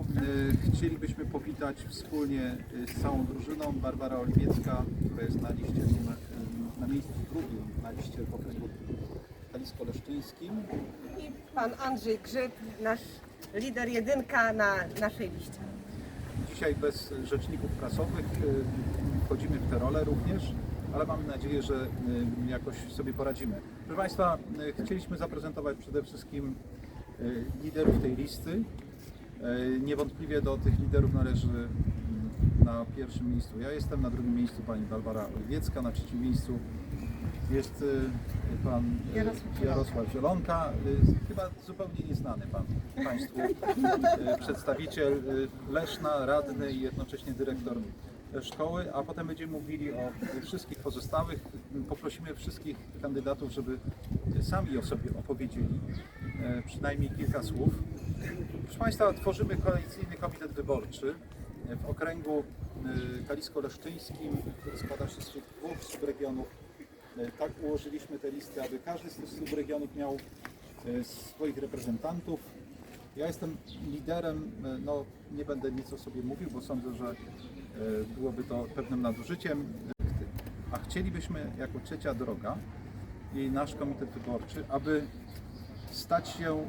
Y, Chcielibyśmy powitać wspólnie y, z całą drużyną Barbara Oliwiecka, która jest na liście y, na miejscu drugim na liście w okręgu kalisko-leszczyńskim. I pan Andrzej Grzyb, nasz lider jedynka na naszej liście. Dzisiaj bez rzeczników prasowych wchodzimy w tę rolę również, ale mam nadzieję, że jakoś sobie poradzimy. Proszę Państwa, chcieliśmy zaprezentować przede wszystkim liderów tej listy. Y, Niewątpliwie do tych liderów należy y, na pierwszym miejscu ja jestem, na drugim miejscu pani Barbara Oliwiecka, na trzecim miejscu jest y, pan Jarosław Jarosław Zielonka, chyba zupełnie nieznany pan Państwu przedstawiciel Leszna, radny i jednocześnie dyrektor szkoły, a potem będziemy mówili o wszystkich pozostałych. Poprosimy wszystkich kandydatów, żeby sami o sobie opowiedzieli e, przynajmniej kilka słów. Proszę Państwa, tworzymy koalicyjny komitet wyborczy w okręgu y, kalisko-leszczyńskim, który składa się z tych dwóch subregionów. Y, Tak ułożyliśmy te listy, aby każdy z tych subregionów miał y, swoich reprezentantów. Ja jestem liderem, no nie będę nic o sobie mówił, bo sądzę, że byłoby to pewnym nadużyciem. A chcielibyśmy jako trzecia droga i nasz komitet wyborczy, aby stać się y,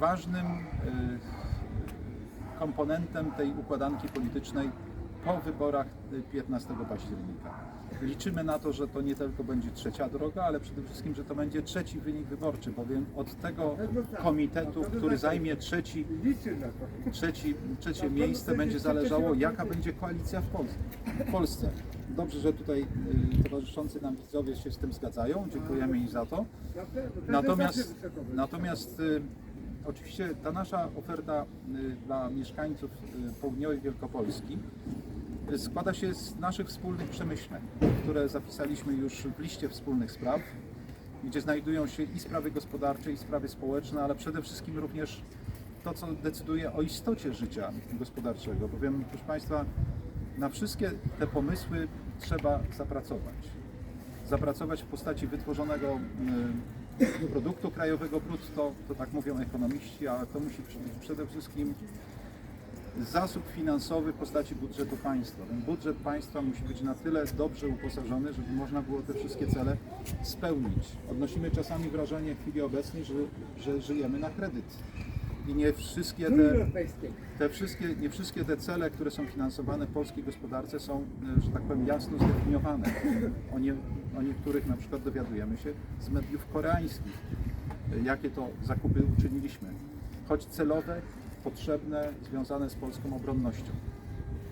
ważnym y, komponentem tej układanki politycznej po wyborach y, 15 października. Liczymy na to, że to nie tylko będzie trzecia droga, ale przede wszystkim, że to będzie trzeci wynik wyborczy, bowiem od tego komitetu, który zajmie trzeci, trzeci, trzecie miejsce, będzie zależało, jaka będzie koalicja w Polsce. W Polsce. Dobrze, że tutaj y, towarzyszący nam widzowie się z tym zgadzają. Dziękujemy im za to. Natomiast, natomiast y, oczywiście ta nasza oferta y, dla mieszkańców południowej Wielkopolski składa się z naszych wspólnych przemyśleń, które zapisaliśmy już w liście wspólnych spraw, gdzie znajdują się i sprawy gospodarcze, i sprawy społeczne, ale przede wszystkim również to, co decyduje o istocie życia gospodarczego, bowiem, proszę Państwa, na wszystkie te pomysły trzeba zapracować. Zapracować w postaci wytworzonego y, produktu krajowego brutto, to tak mówią ekonomiści, a to musi przede wszystkim zasób finansowy w postaci budżetu państwa. Ten budżet państwa musi być na tyle dobrze uposażony, żeby można było te wszystkie cele spełnić. Odnosimy czasami wrażenie w chwili obecnej, że, że żyjemy na kredyt. I nie wszystkie te, te wszystkie, nie wszystkie te cele, które są finansowane w polskiej gospodarce są, e, że tak powiem, jasno zdefiniowane. O, nie, o niektórych na przykład dowiadujemy się z mediów koreańskich, e, jakie to zakupy uczyniliśmy. Choć celowe, potrzebne, związane z polską obronnością.